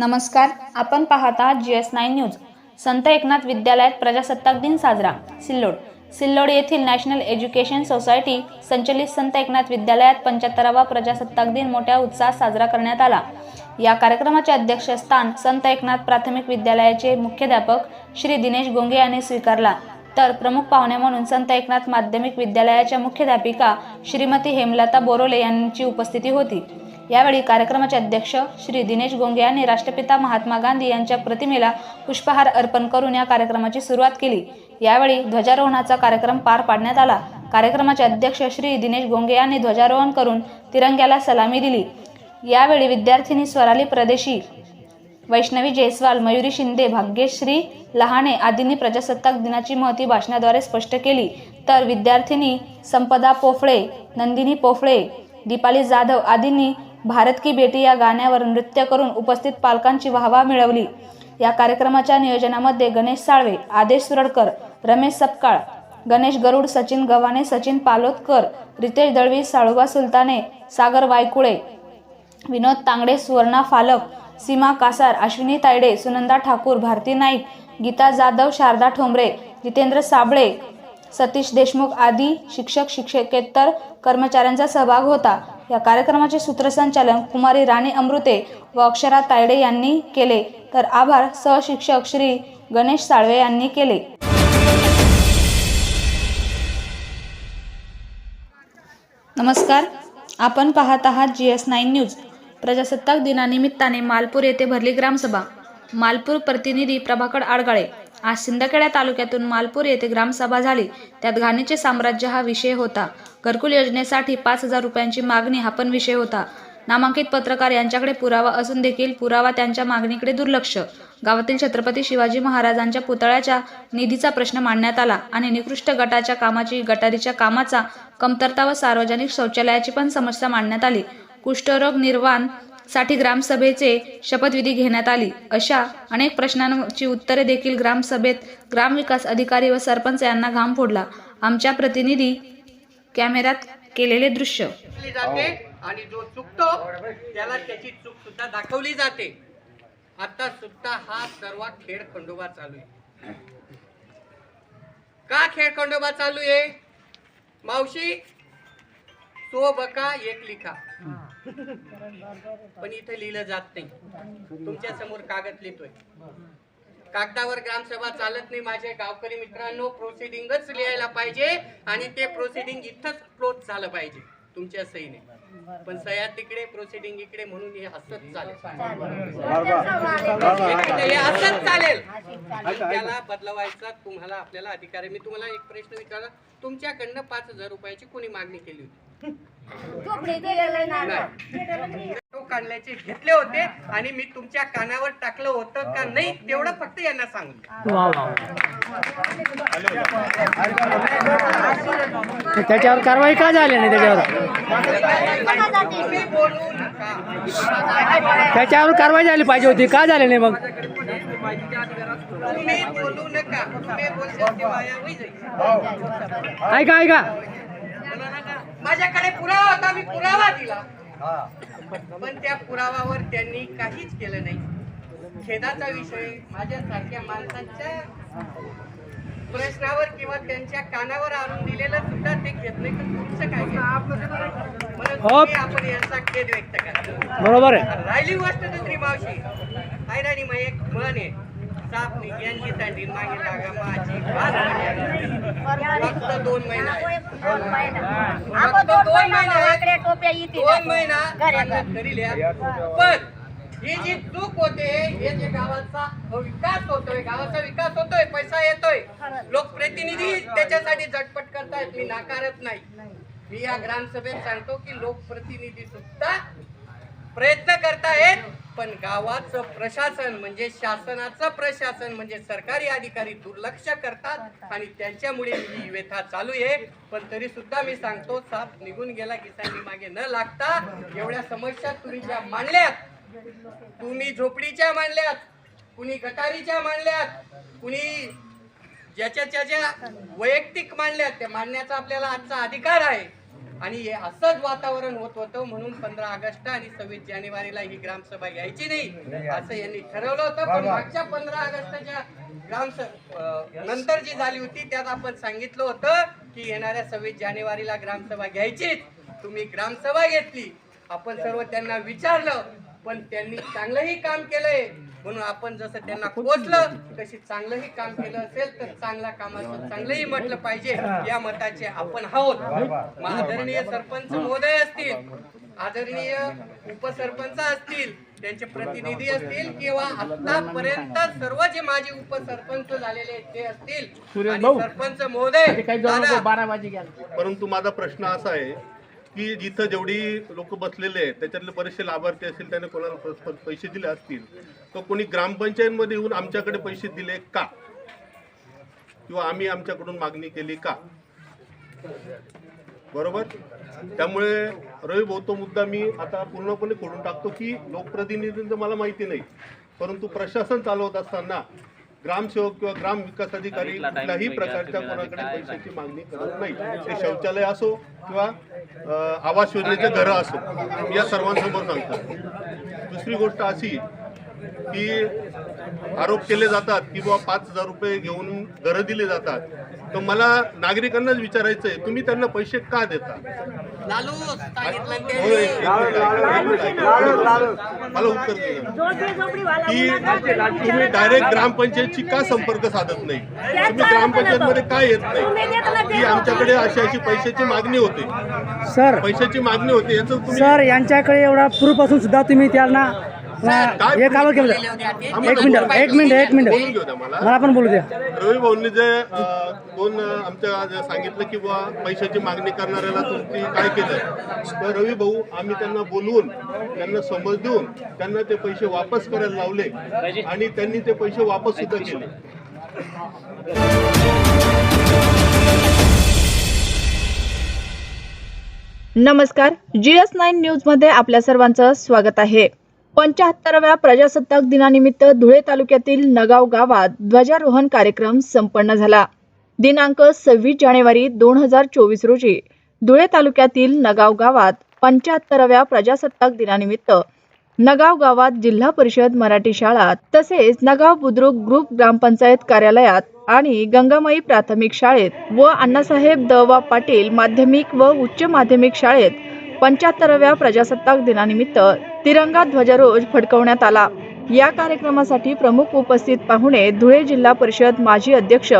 नमस्कार आपण पाहत आहात जी एस नाईन न्यूज संत एकनाथ विद्यालयात प्रजासत्ताक दिन साजरा सिल्लोड. सिल्लोड येथील नॅशनल एज्युकेशन सोसायटी संचलित संत एकनाथ विद्यालयात पंच्याहत्तरावा प्रजासत्ताक दिन मोठ्या उत्साहात साजरा करण्यात आला. या कार्यक्रमाचे अध्यक्षस्थान संत एकनाथ प्राथमिक विद्यालयाचे मुख्याध्यापक श्री दिनेश गोंगे यांनी स्वीकारला. तर प्रमुख पाहुणे म्हणून संत एकनाथ माध्यमिक विद्यालयाच्या मुख्याध्यापिका श्रीमती हेमलता बोरोले यांची उपस्थिती होती. यावेळी कार्यक्रमाचे अध्यक्ष श्री दिनेश गोंगे यांनी राष्ट्रपिता महात्मा गांधी यांच्या प्रतिमेला पुष्पहार अर्पण करून या कार्यक्रमाची सुरुवात केली. यावेळी ध्वजारोहणाचा कार्यक्रम पार पाडण्यात आला. कार्यक्रमाचे अध्यक्ष श्री दिनेश गोंगे यांनी ध्वजारोहण करून तिरंग्याला सलामी दिली. यावेळी विद्यार्थिनी स्वराली प्रदेशी वैष्णवी जयस्वाल मयुरी शिंदे भाग्यश्री लहाणे आदींनी प्रजासत्ताक दिनाची महती भाषणाद्वारे स्पष्ट केली. तर विद्यार्थिनी संपदा पोफळे नंदिनी पोफळे दीपाली जाधव आदींनी भारत की बेटी या गाण्यावर नृत्य करून उपस्थित पालकांची वाहवा मिळवली. या कार्यक्रमाच्या नियोजनामध्ये गणेश साळवे आदेश सुरडकर रमेश सपकाळ गणेश गरुड सचिन गव्हाणे सचिन पालोदकर रितेश दळवी साळुबा सुलताने सागर वायकुळे विनोद तांगडे सुवर्णा फालक सीमा कासार अश्विनी तायडे सुनंदा ठाकूर भारती नाईक गीता जाधव शारदा ठोंबरे जितेंद्र साबळे सतीश देशमुख आदी शिक्षक शिक्षकेतर कर्मचाऱ्यांचा सहभाग होता. या कार्यक्रमाचे सूत्रसंचालन कुमारी राणी अमृते व अक्षरा तायडे यांनी केले. तर आभार सहशिक्षक श्री गणेश साळवे यांनी केले. नमस्कार. आपण पाहत आहात जी एस नाईन न्यूज. प्रजासत्ताक दिनानिमित्ताने मालपूर येथे भरली ग्रामसभा. मालपूर प्रतिनिधी प्रभाकर आडगाळे. आज सिंदखेडा तालुक्यातून मालपूर येथे ग्रामसभा झाली. त्यात घाणीचे साम्राज्य हा विषय होता. घरकुल योजनेसाठी पाच हजार रुपयांची मागणी हा पण विषय होता. नामांकित पत्रकार यांच्याकडे पुरावा असून देखील पुरावा त्यांच्या मागणीकडे दुर्लक्ष. गावातील छत्रपती शिवाजी महाराजांच्या पुतळ्याच्या निधीचा प्रश्न मांडण्यात आला आणि निकृष्ट गटाच्या कामाची गटारीच्या कामाचा कमतरता व सार्वजनिक शौचालयाची पण समस्या मांडण्यात आली. कुष्ठरोग निर्वाण साठी ग्रामसभेचे शपथविधी घेण्यात आली. अशा अनेक प्रश्नांची उत्तरे देखील ग्रामसभेत ग्रामविकास अधिकारी व सरपंच यांना घाम फोडला. आमच्या प्रतिनिधी कॅमेऱ्यात केलेले दृश्य. दाखवली जाते आणि जो चुकतो त्याला त्याची चूक सुद्धा दाखवली जाते. आता सुद्धा हा सर्व खेळ खंडोबा चालू आहे. का खेळ खंडोबा चालू आहे? मावशी सो बका एक लिखा. पण इथे लिहिलं जात नाही. तुमच्यासमोर कागद लिहितोय. कागदावर ग्रामसभा चालत नाही माझे गावकरी मित्रांनो प्रोसिडिंगच लिहायला पाहिजे आणि ते प्रोसिडिंग इथंच क्लोज झालं पाहिजे तुमच्या सहीने. पण सह्या तिकडे प्रोसिडिंग इकडे म्हणून हे असंच चालेल. हे असंच चालेल. त्याला बदलवायचा तुम्हाला आपल्याला अधिकार आहे. मी तुम्हाला एक प्रश्न विचारला. तुमच्याकडनं पाच हजार रुपयाची कोणी मागणी केली होती? नाही. घेतले होते आणि मी तुमच्या कानावर टाकलं होतं का नाही तेवढं फक्त यांना सांगू त्याच्यावर कारवाई का झाली नाही त्याच्यावर? तुम्ही बोलू नका त्याच्यावर कारवाई झाली पाहिजे होती. का झाली नाही मग? तुम्ही बोलू नका. तुम्ही बोलशाल ते वाया होई जाईल. ऐका ऐका. माझ्याकडे पुरावा होता मी पुरावा दिला. पण त्या पुरावावर त्यांनी काहीच केलं नाही. खेदाचा विषय माझ्यासारख्या माणसांच्या प्रश्नावर किंवा त्यांच्या कानावर आणून दिलेलं सुद्धा ते घेत नाही. तर तुमचं काय? म्हणून हो. आपण यांचा खेद व्यक्त करा. बरोबर आहे. राहिली गोष्ट दुसरी मावशी. हैराणी मग एक म्हण आहे. साप निघ्यांची तांडी मागे लागा माझी. फक्त दोन महिना दोन दोन तरी लिहा. पण ही जी चूक होते हे जे गावाचा विकास होतोय गावाचा विकास होतोय पैसा येतोय. लोकप्रतिनिधी त्याच्यासाठी झटपट करतायत. मी नाकारत नाही. मी या ग्रामसभेत सांगतो की लोकप्रतिनिधी सुद्धा प्रयत्न करतायत. पण गावाचं प्रशासन म्हणजे शासनाचं प्रशासन म्हणजे सरकारी अधिकारी दुर्लक्ष करतात आणि त्यांच्यामुळे ही व्यथा चालू आहे. पण तरी सुद्धा मी सांगतो साप निघून गेला किसानी मागे न लागता एवढ्या समस्या तुम्ही ज्या मांडल्यात तुम्ही झोपडीच्या मांडल्यात कुणी गटारीच्या मांडल्यात कुणी ज्याच्या त्याच्या वैयक्तिक मांडल्यात त्या मांडण्याचा आपल्याला आजचा अधिकार आहे. आणि हे असंच वातावरण होत होतं म्हणून पंधरा ऑगस्ट आणि सव्वीस जानेवारीला ही ग्रामसभा घ्यायची नाही असं यांनी ठरवलं होतं. पण मागच्या पंधरा ऑगस्टच्या ग्रामसभा नंतर जी झाली होती त्यात आपण सांगितलं होतं की येणाऱ्या सव्वीस जानेवारीला ग्रामसभा घ्यायचीच. तुम्ही ग्रामसभा घेतली. आपण सर्व त्यांना विचारलं पण त्यांनी चांगलंही काम केलंय. म्हणून आपण जसं त्यांना पोचलं तशी चांगलंही काम केलं असेल तर चांगल्या कामाचं चांगलंही म्हटलं पाहिजे या मताचे आपण आहोत. आदरणीय सरपंच महोदय असतील आदरणीय उपसरपंच असतील त्यांचे प्रतिनिधी असतील किंवा आतापर्यंत सर्व जे माजी उपसरपंच झालेले आहेत ते असतील. आणि सरपंच महोदय परंतु माझा प्रश्न असा आहे की जिथं जेवढी लोक बसलेले आहेत त्याच्यातले बरेचसे लाभार्थी असतील त्याने कोणाला पैसे दिले असतील तर कोणी ग्रामपंचायतमध्ये येऊन आमच्याकडे पैसे दिले का? किंवा आम्ही आमच्याकडून मागणी केली का? बरोबर? त्यामुळे रवी भाऊ तो मुद्दा मी आता पूर्णपणे खोडून टाकतो की लोकप्रतिनिधींचं मला माहिती नाही परंतु प्रशासन चालवत असताना ग्रामसेवक किंवा ग्राम विकास अधिकारी कुठल्याही प्रकारच्या कोणाकडे पैशाची मागणी करत नाही. ते शौचालय असो किंवा आवास योजनेचे घरं असो. या सर्वांसमोर सांगतो. दुसरी गोष्ट अशी की आरोप केले जातात की बाबा पाच हजार रुपये घेऊन घरं दिली जातात. तर मला नागरिकांनाच विचारायचं आहे तुम्ही त्यांना पैसे का देता? एक एक मिनिट. मला उत्तर दे. की तुम्ही डायरेक्ट ग्रामपंचायतची का संपर्क साधत नाही? तुम्ही ग्रामपंचायतमध्ये का येत नाही? की आमच्याकडे अशी अशी पैशाची मागणी होते. सर. पैशाची मागणी होते याचं तुम्ही सर यांच्याकडे एवढा पूर्व असून सुद्धा तुम्ही त्यांना हे कावर केलं एक मिनिट एक मिनिट एक मिनिट. मला. पण बोलू द्या. रवी भाऊंनी जे दोन आमच्या सांगितलं की बुवा पैशाची मागणी करणाऱ्याला तुमची काय केलं? तर रवी भाऊ आम्ही त्यांना बोलवून त्यांना समज देऊन त्यांना ते पैसे वापस करायला लावले आणि त्यांनी ते पैसे वापस सुद्धा केले. नमस्कार जी एस नाईन न्यूजमध्ये आपल्या सर्वांचं स्वागत आहे. पंचाहत्तराव्या प्रजासत्ताक दिनानिमित्त धुळे तालुक्यातील नगाव गावात ध्वजारोहण कार्यक्रम संपन्न झाला. दिनांक सव्वीस जानेवारी दोन हजार चोवीस रोजी धुळे तालुक्यातील नगाव गावात पंचाहत्तराव्या प्रजासत्ताक दिनानिमित्त नगाव गावात जिल्हा परिषद मराठी शाळा तसेच नगाव बुद्रुक ग्रुप ग्रामपंचायत कार्यालयात आणि गंगामाई प्राथमिक शाळेत व अण्णासाहेब द पाटील माध्यमिक व उच्च माध्यमिक शाळेत पंच्याहत्तराव्या प्रजासत्ताक दिनानिमित्त तिरंगा ध्वजारोज फडकवण्यात आला. या कार्यक्रमासाठी प्रमुख उपस्थित पाहुणे धुळे जिल्हा परिषद माजी अध्यक्ष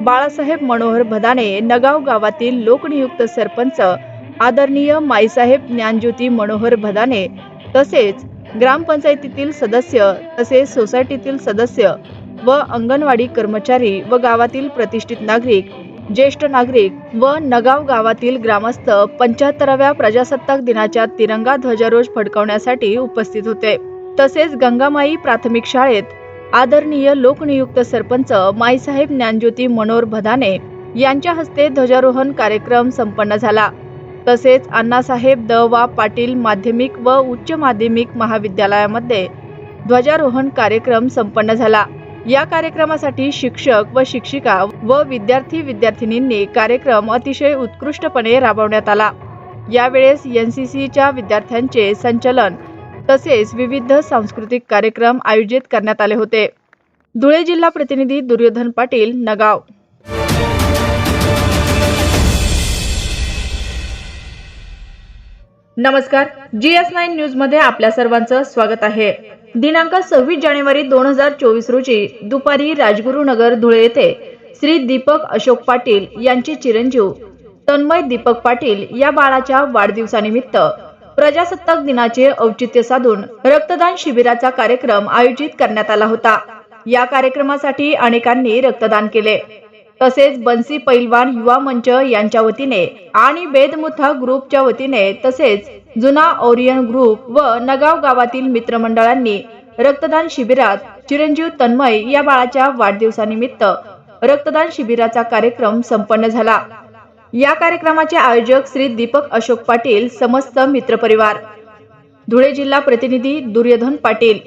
बाळासाहेब मनोहर भदाने नगाव गावातील लोकनियुक्त सरपंच आदरणीय माईसाहेब ज्ञानज्योती मनोहर भदाने तसेच ग्रामपंचायतीतील सदस्य तसेच सोसायटीतील सदस्य व अंगणवाडी कर्मचारी व गावातील प्रतिष्ठित नागरिक ज्येष्ठ नागरिक व नगाव गावातील ग्रामस्थ पंच्याहत्तराव्या प्रजासत्ताक दिनाच्या तिरंगा ध्वजारोज फडकवण्यासाठी उपस्थित होते. तसेच गंगामाई प्राथमिक शाळेत आदरणीय लोकनियुक्त सरपंच माईसाहेब ज्ञानज्योती मनोहर भदाने यांच्या हस्ते ध्वजारोहण कार्यक्रम संपन्न झाला. तसेच अण्णासाहेब द. वा. पाटील माध्यमिक व उच्च माध्यमिक महाविद्यालयामध्ये ध्वजारोहण कार्यक्रम संपन्न झाला. या कार्यक्रमासाठी शिक्षक व शिक्षिका व विद्यार्थी विद्यार्थिनींनी कार्यक्रम अतिशय उत्कृष्टपणे राबवण्यात आला. यावेळेस एनसीसीच्या विद्यार्थ्यांचे संचलन तसेच विविध सांस्कृतिक कार्यक्रम आयोजित करण्यात आले होते. धुळे जिल्हा प्रतिनिधी दुर्योधन पाटील नगाव नमस्कार जी एस नाईन न्यूजमध्ये आपल्या सर्वांचं स्वागत आहे. दिनांक सव्वीस जानेवारी दोन हजार चोवीस रोजी दुपारी राजगुरुनगर धुळे येथे श्री दीपक अशोक पाटील यांचे चिरंजीव तन्मय दीपक पाटील या बाळाच्या वाढदिवसानिमित्त प्रजासत्ताक दिनाचे औचित्य साधून रक्तदान शिबिराचा कार्यक्रम आयोजित करण्यात आला होता. या कार्यक्रमासाठी अनेकांनी रक्तदान केले. तसेच बन्सी पैलवान युवा मंच यांच्या वतीने आणि बेदमुथा ग्रुपच्या वतीने तसेच जुना ओरियन ग्रुप व नगाव गावातील मित्रमंडळांनी रक्तदान शिबिरात चिरंजीव तन्मय या बाळाच्या वाढदिवसानिमित्त रक्तदान शिबिराचा कार्यक्रम संपन्न झाला. या कार्यक्रमाचे आयोजक श्री दीपक अशोक पाटील समस्त मित्रपरिवार. धुळे जिल्हा प्रतिनिधी दुर्योधन पाटील.